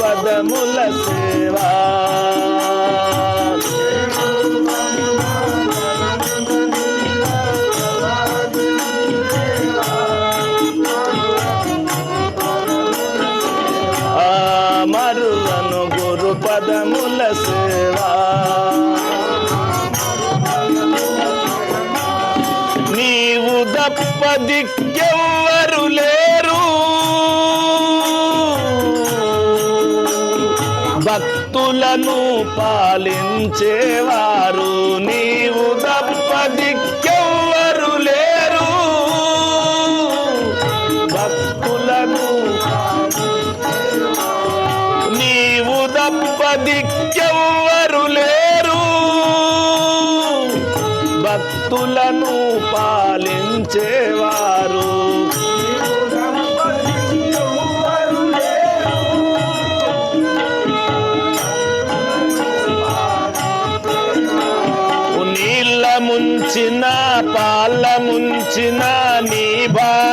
పదముల సేవా. మరులను గురు పదముల సేవా. నీవు దప్ప భక్తులను పాలించేవారు. నీవు దప్ప దిక్కెవ్వరు లేరు. భక్తులను నీవు దప్ప దిక్కెవ్వరు లేరు. భక్తులను పాలించే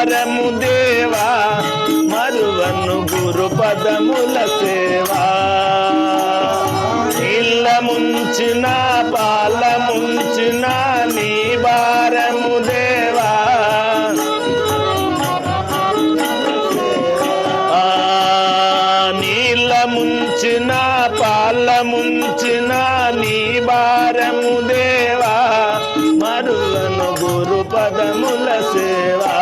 భారము దేవా మరువను గురు పదముల సేవా. నీళ్ళ ముంచిన పాల ముంచిన నీ భారము దేవా. నీళ్ళ ముంచిన పాల ముంచిన నీ భారము దేవా. మరువను గురు పదముల సేవా.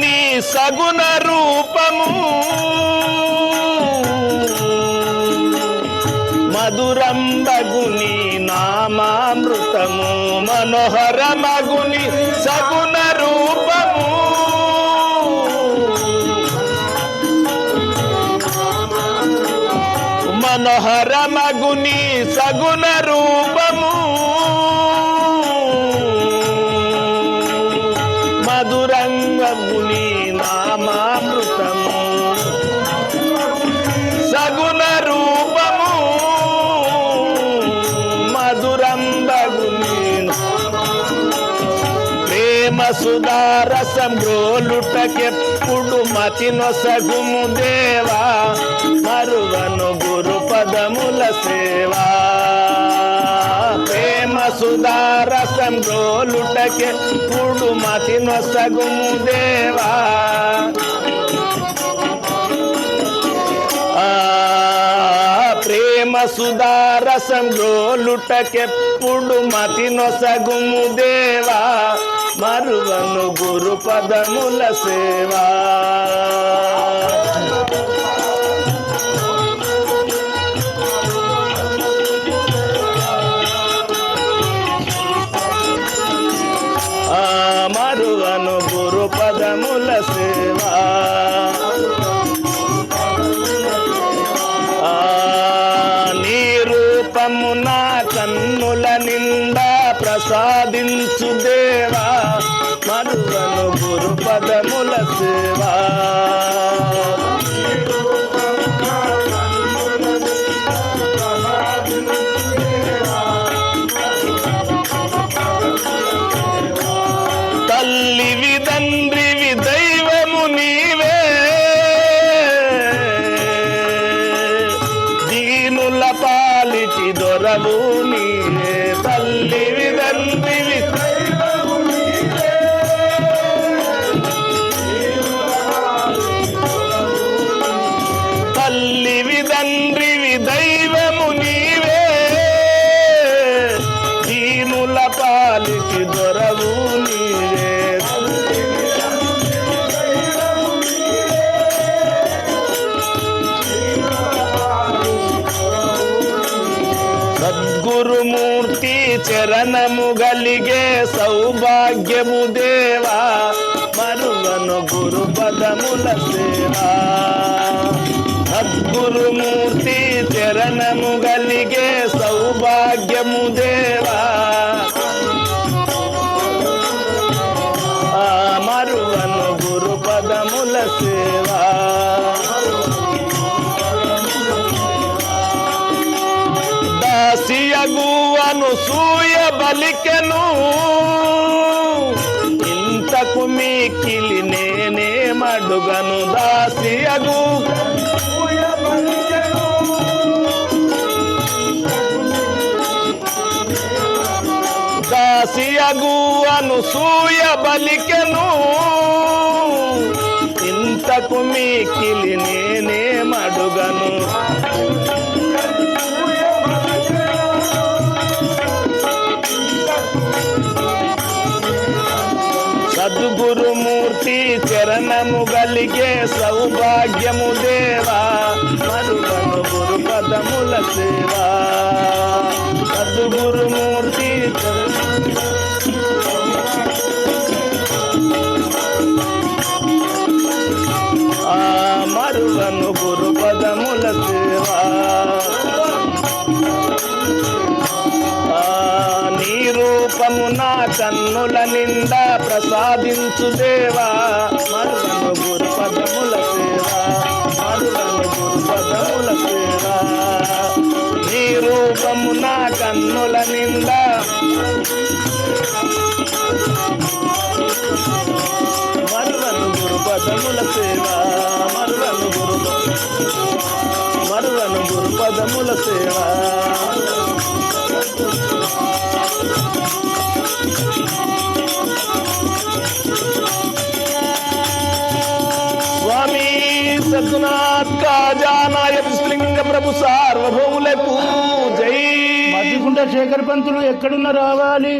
నీ సగుణ రూపము. మధురంబగుని నామామృతము మనోహర మగుని సగుణ రూపము. మనోహర మగుని సగుణ రూపము. సగుణ రూపము. మధురంబగుని ప్రేమ సుధారసం గోలుటకెప్పుడు మతి నొసగుము దేవా. మరువను గురు పదముల సేవా. ప్రేమ సుధారసం గోలుటకెప్పుడు మతి నొసగుము దేవా. సుధారసం గోలుటకెప్పుడు మతి నొసగుము దేవా? మరువను గురు పదముల సేవా. మరువను గురు పదముల మరువను గురు పదముల సేవా. తల్లివి తండ్రివి దైవము నీవే. దీనుల పాలిటి దొరవు నీవే. తల్లివి తండ్రివి ಗುರುಮೂರ್ತಿ ಚರಣಮುಗಳಿಗೆ ಸೌಭಾಗ್ಯಮು ದೇವಾ. ಮರುವನು ಮುಲ ಸೇವಾ. ಮುಗಲಿಗೆ ಸೌಭಾಗ್ಯ ಸೌಭಾಗ್ಯಮುದೇ దాసియగువను సూయ బలికెను ఇంతకు మీకిలి నేనే మడుగను దాసియగు. దాసియగువను సూయ బలికెను ఇంతకు మీకిలి నేనే మడుగను సౌభాగ్యము దేవా మరువను గురు పదముల సేవా. సద్గురుమూర్తి ఆ మరువను గురు పదముల సేవా. ఆ, నీ రూపము నా కన్నుల నిండా ప్రసాదించు దేవా మరువను కన్నుల నింద మరువను గురు పదముల సేవ మరువను గురు మరువను గురు పదముల సేవా. స్వామి సద్గునాథ్ కాజానాయ విశ్లింగ ప్రభు సార్వభౌములకు మధ్యకుంట శేఖర్ పంతులు ఎక్కడున్న రావాలి?